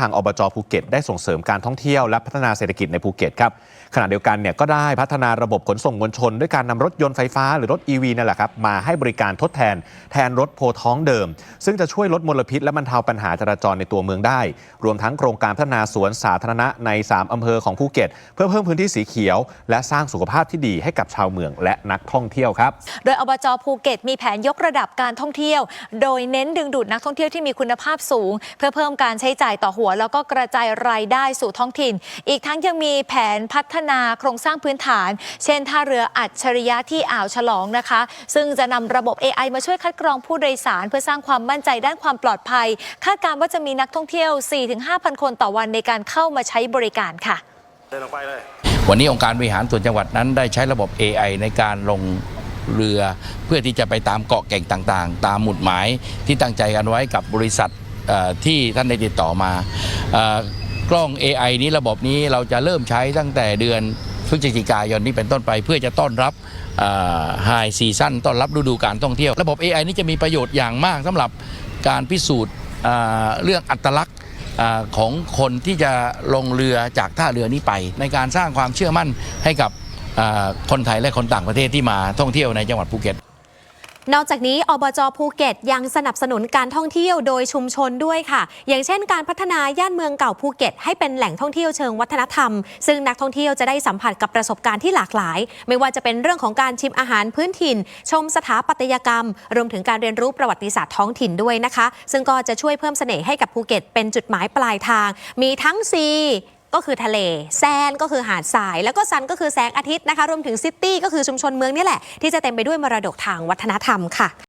ทางอบจภูเก็ตได้ส่งเสริมการท่องเที่ยวและพัฒนาเศรษฐกิจในภูเก็ตครับขณะเดียวกันเนี่ยก็ได้พัฒนาระบบขนส่งมวลชน ด้วยการนำรถยนต์ไฟฟ้าหรือรถ EV นั่นแหละครับมาให้บริการทดแทนแทนรถโพท้องเดิม ซึ่งจะช่วยลดมลพิษและบรรเทาปัญหาจราจรในตัวเมืองได้ รวมทั้งโครงการพัฒนาสวนสาธารณะใน 3อำเภอของภูเก็ต เพื่อเพิ่มพื้นที่สีเขียว และสร้างสุขภาพที่ดีให้กับชาวเมืองและนักท่องเที่ยวครับโดยอบจภูเก็ตมีแผนยกระดับการท่องเที่ยว โดยเน้นดึงดูดนักท่องเที่ยวที่มีคุณภาพสูง เพื่อเพิ่มการใช้จ่ายต่อหัวแล้วก็กระจายรายได้สู่ท้องถิ่น อีกทั้งยังมีแผนพัฒนาโครงสร้างพื้นฐาน เช่นท่าเรืออัจฉริยะที่อ่าวฉลองนะคะ ซึ่งจะนำระบบ AI มาช่วยคัดกรองผู้โดยสาร เพื่อสร้างความมั่นใจด้านความปลอดภัย คาดการณ์ว่าจะมีนักท่องเที่ยว 4-5,000 คนต่อวันในการเข้ามาใช้บริการค่ะเดินลงไปเลยวันนี้องค์การบริหารส่วนจังหวัดนั้นได้ใช้ระบบ AI ในการลงเรือ เพื่อที่จะไปตามเกาะแก่งต่างๆ ตามหมุดหมายที่ตั้งใจกันไว้กับบริษัท ที่ท่านได้ติดต่อมาอกล้อง AI นี้ระบบนี้เราจะเริ่มใช้ตั้งแต่เดือนพฤศจิกายนนี้เป็นต้นไปเพื่อจะต้อนรับไฮซีซั่นต้อนรับฤดูการท่องเที่ยว ระบบ AI นี้จะมีประโยชน์อย่างมากสำหรับการพิสูจน์เรื่องอัตลักษณ์ของคนที่จะลงเรือจากท่าเรือนี้ไป ในการสร้างความเชื่อมั่นให้กับคนไทยและคนต่างประเทศที่มาท่องเที่ยวในจังหวัดภูเก็ต นอกจากนี้อบจภูเก็ตยังสนับสนุนการท่องเที่ยวโดยชุมชนด้วยค่ะ อย่างเช่น การพัฒนาย่านเมืองเก่าภูเก็ต ให้เป็นแหล่งท่องเที่ยวเชิงวัฒนธรรม ซึ่งนักท่องเที่ยวจะได้สัมผัสกับประสบการณ์ที่หลากหลาย ไม่ว่าจะเป็นเรื่องของการชิมอาหารพื้นถิ่น ชมสถาปัตยกรรม รวมถึงการเรียนรู้ประวัติศาสตร์ท้องถิ่นด้วยนะคะ ซึ่งก็จะช่วยเพิ่มเสน่ห์ให้กับภูเก็ตเป็นจุดหมายปลายทาง มีทั้งซี ก็คือทะเล แซนก็คือหาดทราย แล้วก็ซันก็คือแสงอาทิตย์นะคะ รวมถึงซิตี้ก็คือชุมชนเมืองนี่แหละ ที่จะเต็มไปด้วยมรดกทางวัฒนธรรมค่ะ